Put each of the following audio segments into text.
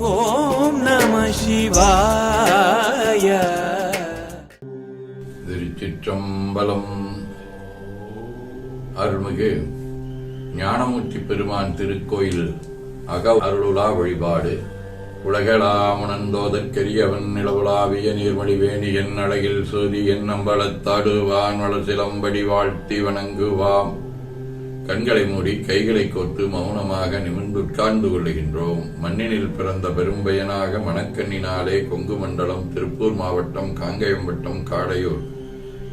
ஓம் நம சிவாய. திருச்சிற்றம்பலம். அருள்மிகு ஞானமூர்த்தி பெருமான் திருக்கோயில் அக அருளுலா வழிபாடு. உலகளாமுணந்தோதற்கரியவன் நிலவுலாவிய நீர்மொழி வேணி என் அழகில் சோதி என் நம்பளத்தாடுவான் வளசிலம்படி வாழ்த்தி வணங்குவாம். கண்களை மூடி கைகளை கோத்து மௌனமாக நிமிர்ந்து உட்கார்ந்து கொள்ளுகின்றோம். மண்ணினில் பிறந்த பெரும்பயனாக மணக்கண்ணினாலே கொங்கு மண்டலம் திருப்பூர் மாவட்டம் காங்கயம்பட்டம் காடையூர்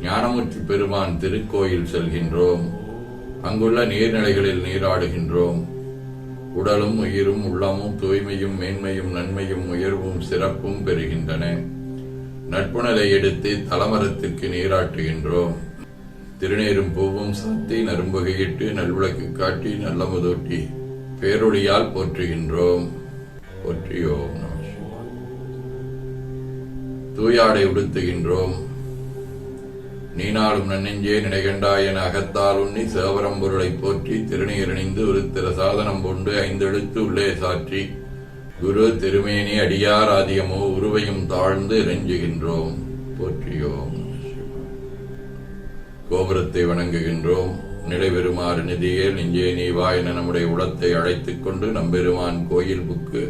ஞானமூர்த்தி பெருமான் திருக்கோயில் செல்கின்றோம். அங்குள்ள நீர்நிலைகளில் நீராடுகின்றோம். உடலும் உயிரும் உள்ளமும் தூய்மையும் மேன்மையும் நன்மையும் உயர்வும் சிறப்பும் பெறுகின்றன. நட்புணலை எடுத்து தலமரத்திற்கு நீராட்டுகின்றோம். திருநேரும் பூவும் சாத்தி நரும்புகையிட்டு நல்விளக்கு காட்டி நல்ல முதூட்டி பேரொழியால் போற்றுகின்றோம். போற்றியோம் நம தூயாடை உடுத்துகின்றோம். நீனாலும் நன்னெஞ்சே நினைகண்டாய் என அகத்தால் உண்ணி சேவரம் பொருளை போற்றி திருநீரணிந்து ஒரு திரு சாதனம் கொண்டு ஐந்தெழுத்து உள்ளே சாற்றி. குரு திருமேனி அடியார் ஆதியமோ உருவையும் தாழ்ந்து இறைஞ்சுகின்றோம். போற்றியோம். கோபுரத்தை வணங்குகின்றோம். நிலைபெறுமாறு நிதியே நெஞ்சே நீ வா என நம்முடைய உடத்தை அழைத்துக் கொண்டு நம்பெருமான் கோயில் புக்கு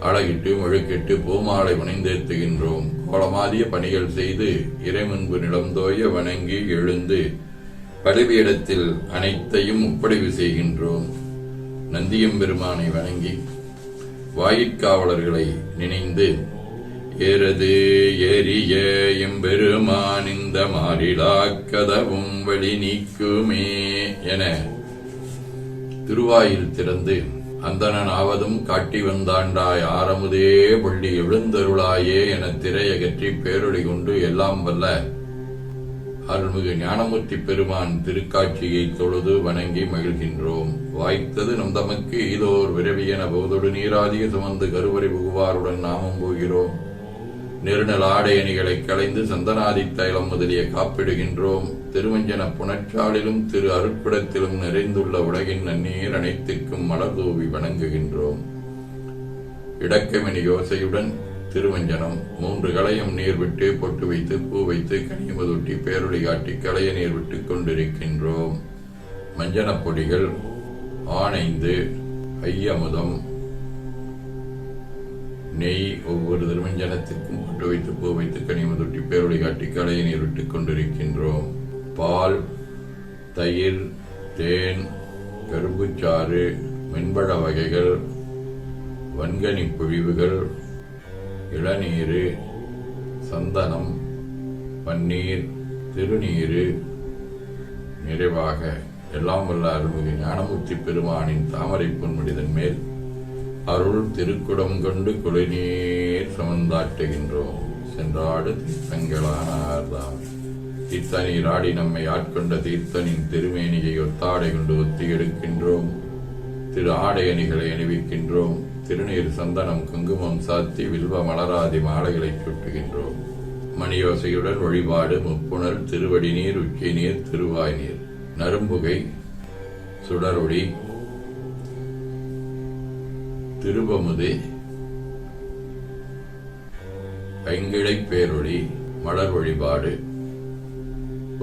அழகிட்டு முழுக்கிட்டு பூமாலை வணிந்தேத்துகின்றோம் கோலமாதிய பணிகள் செய்து இறைமுன்பு நிலந்தோய வணங்கி எழுந்து பலிபீடத்தில் அனைத்தையும் ஒப்படைவு செய்கின்றோம். நந்தியம் பெருமானை வணங்கி வாயிற்காவலர்களை நினைந்து ஏறது எரிய எம்பெருமான் இந்த மாறிலா கதவும் வழி நீக்குமே என திருவாயில் திறந்து அந்தனன் ஆவதும் காட்டி வந்தாண்டாய் ஆரமுதே பள்ளி எழுந்தருளாயே என திரையகற்றி பேரொழி கொண்டு எல்லாம் வல்ல அருள்மிகு ஞானமூர்த்தி பெருமான் திருக்காட்சியை தொழுது வணங்கி மகிழ்கின்றோம். வாய்த்தது நம் தமக்கு இதோர் விரவியன போதொடு நீராதிய சுமந்து கருவறை புகுவாருடன் நாமும் போகிறோம். நெருநல் ஆடையணிகளை களைந்து சந்தனாதி தைலம் முதலிய காப்பிடுகின்றோம். திருவஞ்சன புனச்சாலிலும் திரு அருட்பிடத்திலும் நிறைந்துள்ள உலகின் நன்னீர் அனைத்திற்கும் மலர் தூவி வணங்குகின்றோம். இடக்கமினி யோசையுடன் திருவஞ்சனம் மூன்று களையும் நீர் விட்டு பொட்டு வைத்து பூ வைத்து கனிமதுட்டி பேரொழி காட்டி களைய நீர் விட்டுக் கொண்டிருக்கின்றோம். மஞ்சனப் பொடிகள் ஆனைந்து ஐயமுதம் நெய் ஒவ்வொரு திருமஞ்சனத்திற்கும் பொட்டு வைத்து பூ வைத்து கனிமதுட்டி பேரொளி காட்டி கலையை நீரிட்டு கொண்டிருக்கின்றோம். பால் தயிர் தேன் கரும்புச்சாறு மென்பழ வகைகள் வன்கனி பொழிவுகள் இளநீர் சந்தனம் பன்னீர் திருநீர் நிறைவாக எல்லாம் வல்ல அருள்மிகு ஞானமூர்த்தி பெருமானின் தாமரை பொன்முடிதன் மேல் அருள் திருக்குடம் கொண்டு குலைநீர் சுமந்தாட்டுகின்றோம் சென்றாடு தீர்த்தங்களானார்தாம். தீர்த்தனீர் ஆடி நம்மை ஆட்கொண்ட தீர்த்தனின் திருமேனியை ஒத்தாடை கொண்டு ஒத்தி எடுக்கின்றோம். திரு ஆடை அணிகளை அணிவிக்கின்றோம். திருநீர் சந்தனம் குங்குமம் சாத்தி வில்வ மலராதி மாலைகளை சுட்டுகின்றோம். மணியோசையுடன் வழிபாடு முப்புணர் திருவடி நீர் உச்சி நீர் திருவாய் நீர் நரும்புகை சுடருடி திருவமுது ஐங்கிழை பேரொளி மலர் வழிபாடு.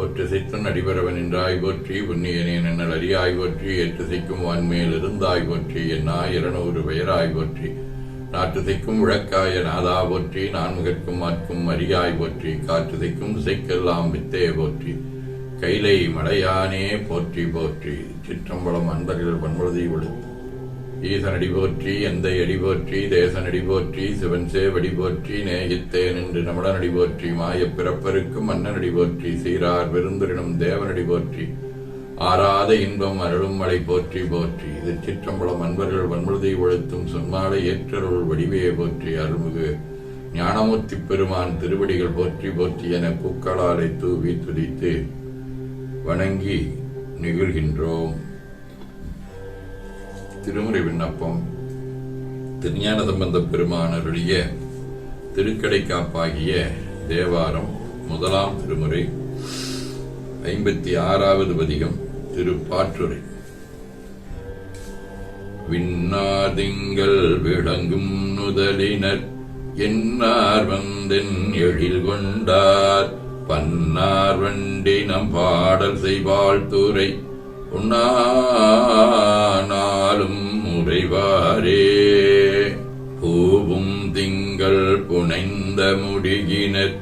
ஒற்றிசைத்தன் அடிபரவன் என்றாய் போற்றி புண்ணியனே நன்னல் அறியாய் போற்றி சிக்கும் வான்மேல் இருந்தாய் போற்றி என்னாய் இருநூறு பெயராய் போற்றி. நாட்டுசைக்கும் உழக்காய நாதா போற்றி நான்முகற்கும் மாற்கும் அரியாய் போற்றி காற்றுசைக்கும் திசைக்கெல்லாம் வித்தே போற்றி. கைலை மலையானே போற்றி போற்றி சிற்றம்பலம் அன்பர்கள் பன்முழுதி விழுத்து ஈசனடி போற்றி எந்த அடி போற்றி தேசனடி போற்றி சிவன் சேவடி போற்றி நேகித்தேன் என்று நமடனடி போற்றி மாயப் பிறப்பருக்கும் மன்னனடி போற்றி சீரார் விருந்துரினும் தேவனடி போற்றி ஆறாத இன்பம் அருளும் மலை போற்றி போற்றி. இது சிற்றம்பலம் அன்பர்கள் வன்முழுதை ஒழுத்தும் சொன்மாலை ஏற்றருள் வடிவையை போற்றி அருள்மிகு ஞானமூர்த்தி பெருமான் திருவடிகள் போற்றி போற்றி என பூக்களாலை தூவி துதித்து வணங்கி நிகழ்கின்றோம். திருமுறை விண்ணப்பம் திருஞான சம்பந்த பெருமானருடைய திருக்கடை காப்பாகிய தேவாரம் முதலாம் திருமுறை ஐம்பத்தி ஆறாவது பதிகம் திருப்பாற்றுரை விண்ணாதிங்கள் விளங்கும் நுதலினர் என்னார் வந்தென் எழில் கொண்டார் பன்னார் வண்டினம் பாடல் செய்வாள் துறை. உண்ணானாலும் உறைவாரே. பூவும் திங்கள் புனைந்த முடியினர்.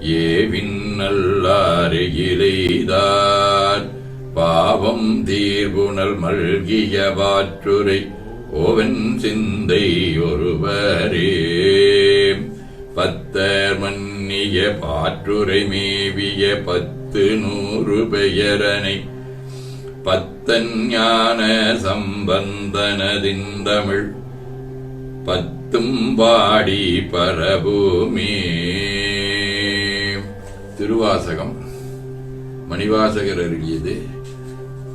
ஏவின் நல்லாரையிலைதார் பாவம் தீர்வுணல் மல்கிய வாற்றுரை. ஓவன் சிந்தை ஒருவரே. பத்தர் மன்னிய பாற்றுரை மேவிய பத்து நூறு பெயரனை. பத்தஞான ஞான சம்பந்தனதின் தமிழ் பத்தும் பாடி பரபூமே. திருவாசகம். மணிவாசகர் அருகியது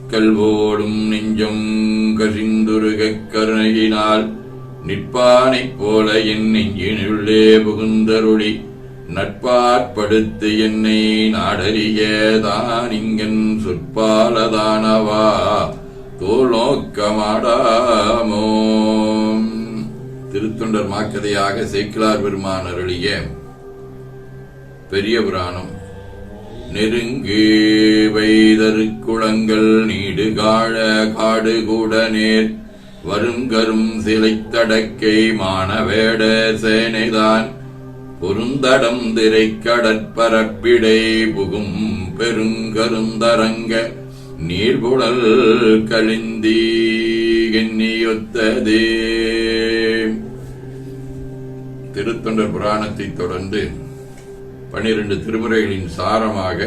கல்வோடும் நெஞ்சம் கசிந்துருகக் கருணையினால் நிற்பானைப் போல என் நெஞ்சினுள்ளே புகுந்தருளி. நட்பாற்படுத்து என்னை நாடறிய தானிங்கன் சொற்பாலதானவா? தோலோக்கமாடாமோ? திருத்தொண்டர் மாக்கதையாக சேக்கிலார் பெருமான் அருளிய பெரிய புராணம். நெருங்கு வைதருக்குளங்கள் நீடு காழ காடு கூட நேர். வருங்கரும் சிலைத்தடக்கை மானவேட சேனைதான். பொருந்தடம் திரை கடற்பரப்பிடை புகும் பெருங்கருந்தரங்க நீர்புழல் கழிந்தி எண்ணியொத்ததே. திருத்தொண்டர் புராணத்தை தொடர்ந்து பனிரெண்டு திருமுறைகளின் சாரமாக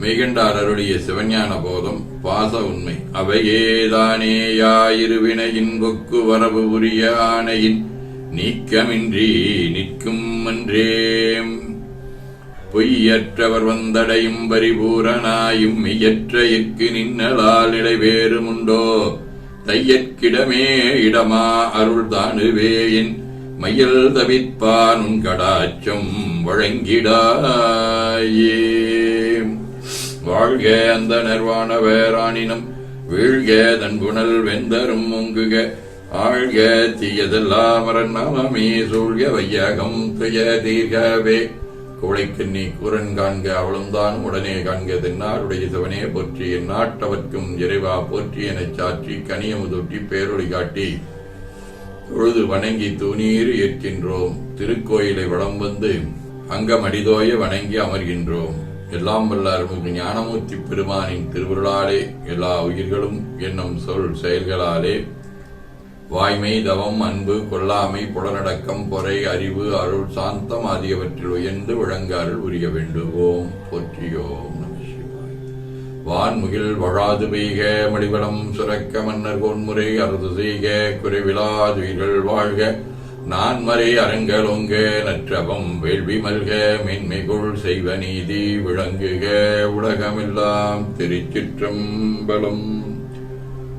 மெய்கண்டார் அருளிய சிவஞான போதம் பாச உண்மை. அவையேதானேயாயிருவினையின் பொக்கு வரவு உரிய ஆணையின் நீக்கமின்றி நிற்கும் அன்றேம் பொய்யற்றவர் வந்தடையும் பரிபூரணாயும் மெய்யற்ற எக்கு நின்னலால் இடைவேறுமுண்டோ தையற்கிடமே இடமா அருள் தானுவேயின் மயில் மையல் தவிப்பான் உன் கடாச்சம் வழங்கிடாயே. வாழ்க அந்த நிர்வாண வேராணினம் வீழ்க தன் குணல் வெந்தரும் முங்குக ஆழ்க தீயதெல்லாம் நாமமே சூழ்க வையகம் துய தீர்கவே. குவளைக்கண்ணி கூரன் காண்க அவளும்தான் உடனே காண்க தென்னாருடைய சிவனே போற்றி என் நாட்டவர்க்கும் இறைவா போற்றி எனச் சாற்றி கனியமுதொட்டி பேரொழி காட்டி. தொழுது வணங்கி தூணீர் ஏற்கின்றோம். திருக்கோயிலை வளம் வந்து அங்கமடிதோய வணங்கி அமர்கின்றோம். எல்லாம் வல்ல ஞானமூர்த்தி பெருமானின் திருவருளாலே எல்லா உயிர்களும் என்னும் சொல் செயல்களாலே வாய்மை தவம் அன்பு கொல்லாமை புலனடக்கம் பொறை அறிவு அருள் சாந்தம் ஆகியவற்றில் உயர்ந்து விளங்க அருள் உரிய வேண்டுவோம் போற்றியோம் வான்முகில் வழாது பெய்க மடிவளம் சுரக்க மன்னர் கோன்முறை அறுது செய்க குறைவிலாதுயிர்கள் வாழ்க. நான்மறை அரங்கலோங்க நற்றவம் வேள்வி மல்க மென்மைகுள் செய்வ நீதி விளங்குக. உலகமெல்லாம் திருச்சிற்றம்பலம்.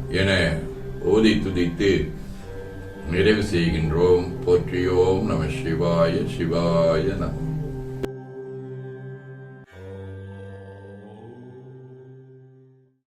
என ஓதி துதித்து நிறைவு செய்கின்றோம். போற்றியோம் நம சிவாய சிவாய நம.